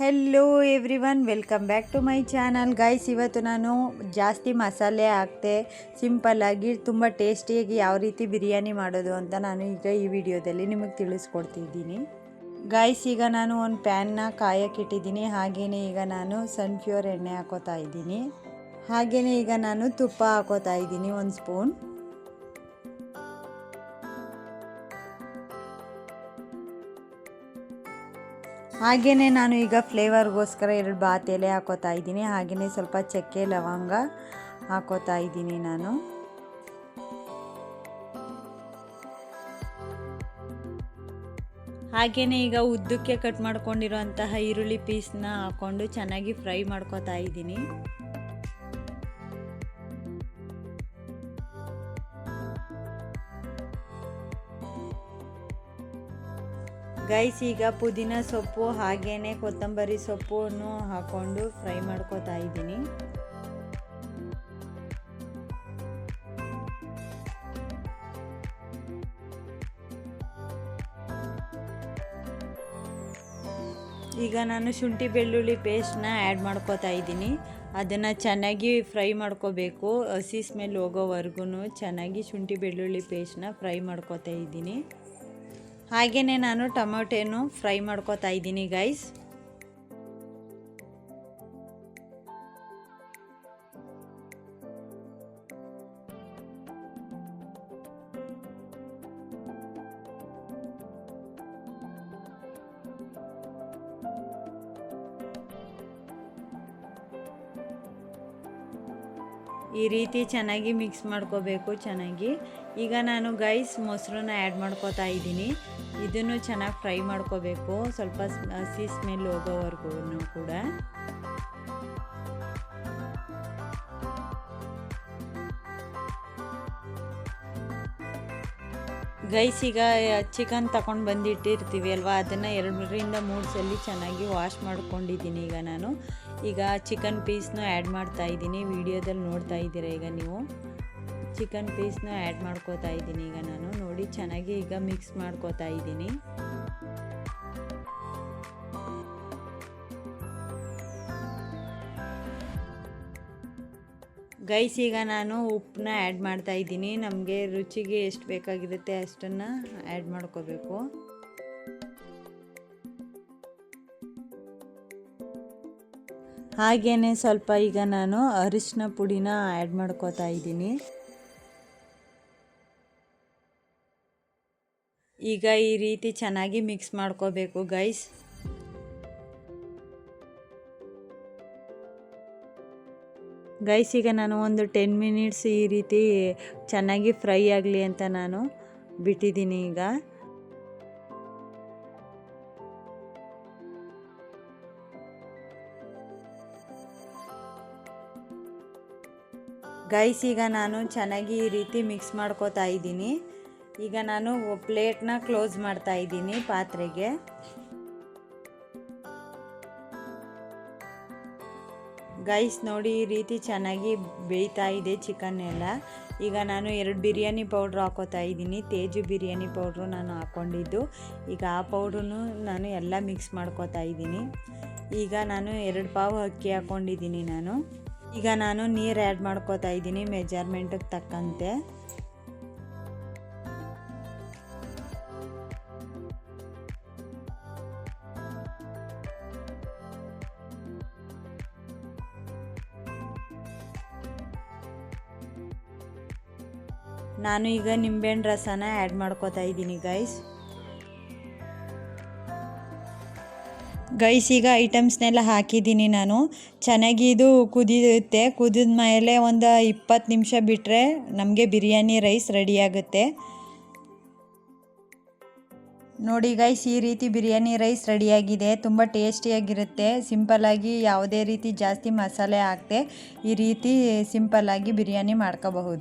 Hello everyone welcome back to my channel guys ಇವತ್ತು ನಾನು ಜಾಸ್ತಿ ಮಸಾಲೆ ಹಾಕ್ತೆ ಸಿಂಪಲ್ಲಾಗಿ ತುಂಬ ಟೇಸ್ಟಿಯಾಗಿ ಯಾವ ರೀತಿ ಬಿರಿಯಾನಿ ಮಾಡೋದು ಅಂತ ನಾನು ಈಗ ಈ ವಿಡಿಯೋದಲ್ಲಿ ನಿಮಗೆ ತಿಳಿಸ್ಕೊಡ್ತಿದ್ದೀನಿ ಗೈಸ್ ಈಗ ನಾನು ಒಂದು ಪ್ಯಾನ್ನ ಕಾಯಕ್ಕಿಟ್ಟಿದ್ದೀನಿ ಹಾಗೆಯೇ ಈಗ ನಾನು ಸನ್ಫ್ಯೂರ್ ಎಣ್ಣೆ ಹಾಕೋತಾ ಇದ್ದೀನಿ. ಹಾಗೆಯೇ ಈಗ ನಾನು ತುಪ್ಪ ಹಾಕೋತಾ ಇದ್ದೀನಿ, ಒಂದು ಸ್ಪೂನ್ ಹಾಗೆಯೇ ನಾನು ಈಗ ಫ್ಲೇವರ್ಗೋಸ್ಕರ ಎರಡು ಬಾತ್ ಎಲೆ ಹಾಕೋತಾ ಇದ್ದೀನಿ. ಹಾಗೆಯೇ ಸ್ವಲ್ಪ ಚಕ್ಕೆ, ಲವಂಗ ಹಾಕೋತಾ ಇದ್ದೀನಿ ನಾನು. ಹಾಗೆಯೇ ಈಗ ಉದ್ದಕ್ಕೆ ಕಟ್ ಮಾಡ್ಕೊಂಡಿರುವಂತಹ ಈರುಳ್ಳಿ ಪೀಸ್ನ ಹಾಕ್ಕೊಂಡು ಚೆನ್ನಾಗಿ ಫ್ರೈ ಮಾಡ್ಕೋತಾ ಇದ್ದೀನಿ. ಗೈಸ್, ಈಗ ಪುದೀನ ಸೊಪ್ಪು ಹಾಗೇನೆ ಕೊತ್ತಂಬರಿ ಸೊಪ್ಪನ್ನು ಹಾಕೊಂಡು ಫ್ರೈ ಮಾಡ್ಕೋತಾ ಇದ್ದೀನಿ. ಈಗ ನಾನು ಶುಂಠಿ ಬೆಳ್ಳುಳ್ಳಿ ಪೇಸ್ಟ್ನ ಆ್ಯಡ್ ಮಾಡ್ಕೋತಾ ಇದ್ದೀನಿ. ಅದನ್ನು ಚೆನ್ನಾಗಿ ಫ್ರೈ ಮಾಡ್ಕೋಬೇಕು. ಹಸಿ ಸ್ಮೆಲ್ ಹೋಗೋವರೆಗೂ ಚೆನ್ನಾಗಿ ಶುಂಠಿ ಬೆಳ್ಳುಳ್ಳಿ ಪೇಸ್ಟ್ನ ಫ್ರೈ ಮಾಡ್ಕೋತಾ ಇದ್ದೀನಿ. ಹಾಗೆಯೇ ನಾನು ಟೊಮೊಟೆನು ಫ್ರೈ ಮಾಡ್ಕೋತಾ ಇದ್ದೀನಿ ಗೈಸ್ ಈ ರೀತಿ ಚೆನ್ನಾಗಿ ಮಿಕ್ಸ್ ಮಾಡ್ಕೋಬೇಕು ಚೆನ್ನಾಗಿ. ಈಗ ನಾನು ಗೈಸ್ ಮೊಸರನ್ನ ಆ್ಯಡ್ ಮಾಡ್ಕೋತಾ ಇದ್ದೀನಿ. ಇದನ್ನು ಚೆನ್ನಾಗಿ ಫ್ರೈ ಮಾಡ್ಕೋಬೇಕು. ಸ್ವಲ್ಪ ಹಸಿ ಸ್ಮೆಲ್ ಹೋಗೋವರೆಗೂ ಕೂಡ. ಗೈಸ್ ಈಗ ಚಿಕನ್ ತಗೊಂಡು ಬಂದಿಟ್ಟಿರ್ತೀವಿ ಅಲ್ವಾ? ಅದನ್ನು ಎರಡರಿಂದ ಮೂರು ಸಲ ಚೆನ್ನಾಗಿ ವಾಶ್ ಮಾಡ್ಕೊಂಡಿದ್ದೀನಿ ಈಗ ನಾನು. ಈಗ ಚಿಕನ್ ಪೀಸ್ನ ಆ್ಯಡ್ ಮಾಡ್ತಾ ಇದ್ದೀನಿ. ವಿಡಿಯೋದಲ್ಲಿ ನೋಡ್ತಾ ಇದ್ದೀರಾ ಈಗ ನೀವು? ಚಿಕನ್ ಪೀಸ್ನ ಆ್ಯಡ್ ಮಾಡ್ಕೋತಾ ಇದ್ದೀನಿ ಈಗ ನಾನು. ನೋಡಿ, ಚೆನ್ನಾಗಿ ಈಗ ಮಿಕ್ಸ್ ಮಾಡ್ಕೋತಾ ಇದ್ದೀನಿ. ಗೈಸ್ ಈಗ ನಾನು ಉಪ್ಪನ್ನ ಆ್ಯಡ್ ಮಾಡ್ತಾ ಇದ್ದೀನಿ. ನಮಗೆ ರುಚಿಗೆ ಎಷ್ಟು ಬೇಕಾಗಿರುತ್ತೆ ಅಷ್ಟನ್ನು ಆ್ಯಡ್ ಮಾಡ್ಕೋಬೇಕು. ಹಾಗೆಯೇ ಸ್ವಲ್ಪ ಈಗ ನಾನು ಅರಿಶಿನ ಪುಡಿನ ಆ್ಯಡ್ ಮಾಡ್ಕೋತಾ ಇದ್ದೀನಿ. ಈಗ ಈ ರೀತಿ ಚೆನ್ನಾಗಿ ಮಿಕ್ಸ್ ಮಾಡ್ಕೋಬೇಕು ಗೈಸ್ ಗೈಸ್ ಈಗ ನಾನು ಒಂದು ಟೆನ್ ಮಿನಿಟ್ಸ್ ಈ ರೀತಿ ಚೆನ್ನಾಗಿ ಫ್ರೈ ಆಗಲಿ ಅಂತ ನಾನು ಬಿಟ್ಟಿದ್ದೀನಿ ಈಗ. ಗೈಸ್, ಈಗ ನಾನು ಚೆನ್ನಾಗಿ ಈ ರೀತಿ ಮಿಕ್ಸ್ ಮಾಡ್ಕೋತಾ ಇದ್ದೀನಿ. ಈಗ ನಾನು ಪ್ಲೇಟ್ನ ಕ್ಲೋಸ್ ಮಾಡ್ತಾ ಇದ್ದೀನಿ ಪಾತ್ರೆಗೆ. ಗೈಸ್, ನೋಡಿ ಈ ರೀತಿ ಚೆನ್ನಾಗಿ ಬೇಯ್ತಾ ಇದೆ ಚಿಕನ್ ಎಲ್ಲ. ಈಗ ನಾನು ಎರಡು ಬಿರಿಯಾನಿ ಪೌಡ್ರ್ ಹಾಕೋತಾ ಇದ್ದೀನಿ. ತೇಜು ಬಿರಿಯಾನಿ ಪೌಡ್ರು ನಾನು ಹಾಕ್ಕೊಂಡಿದ್ದು ಈಗ ಆ ಪೌಡ್ರೂ ನಾನು ಎಲ್ಲ ಮಿಕ್ಸ್ ಮಾಡ್ಕೋತಾ ಇದ್ದೀನಿ. ಈಗ ನಾನು ಎರಡು ಪಾವು ಅಕ್ಕಿ ಹಾಕ್ಕೊಂಡಿದ್ದೀನಿ ನಾನು. ಈಗ ನಾನು ನೀರು ಆ್ಯಡ್ ಮಾಡ್ಕೋತಾ ಇದ್ದೀನಿ ಮೆಜರ್ಮೆಂಟಿಗೆ ತಕ್ಕಂತೆ. ನಾನು ಈಗ ನಿಂಬೆಹಣ್ಣು ರಸನ ಆ್ಯಡ್ ಮಾಡ್ಕೋತಾ ಇದ್ದೀನಿ ಗೈಸ್ ಗೈಸ್, ಈಗ ಐಟಮ್ಸ್ನೆಲ್ಲ ಹಾಕಿದ್ದೀನಿ ನಾನು. ಚೆನ್ನಾಗಿ ಇದು ಕುದಿಯುತ್ತೆ. ಕುದಿದ ಮೇಲೆ ಒಂದು ಇಪ್ಪತ್ತು ನಿಮಿಷ ಬಿಟ್ಟರೆ ನಮಗೆ ಬಿರಿಯಾನಿ ರೈಸ್ ರೆಡಿಯಾಗುತ್ತೆ ನೋಡಿ ಗೈಸ್, ಈ ರೀತಿ ಬಿರಿಯಾನಿ ರೈಸ್ ರೆಡಿಯಾಗಿದೆ ತುಂಬ ಟೇಸ್ಟಿಯಾಗಿರುತ್ತೆ. ಸಿಂಪಲ್ಲಾಗಿ ಯಾವುದೇ ರೀತಿ ಜಾಸ್ತಿ ಮಸಾಲೆ ಹಾಕದೆ ಈ ರೀತಿ ಸಿಂಪಲ್ಲಾಗಿ ಬಿರಿಯಾನಿ ಮಾಡ್ಕೋಬಹುದು.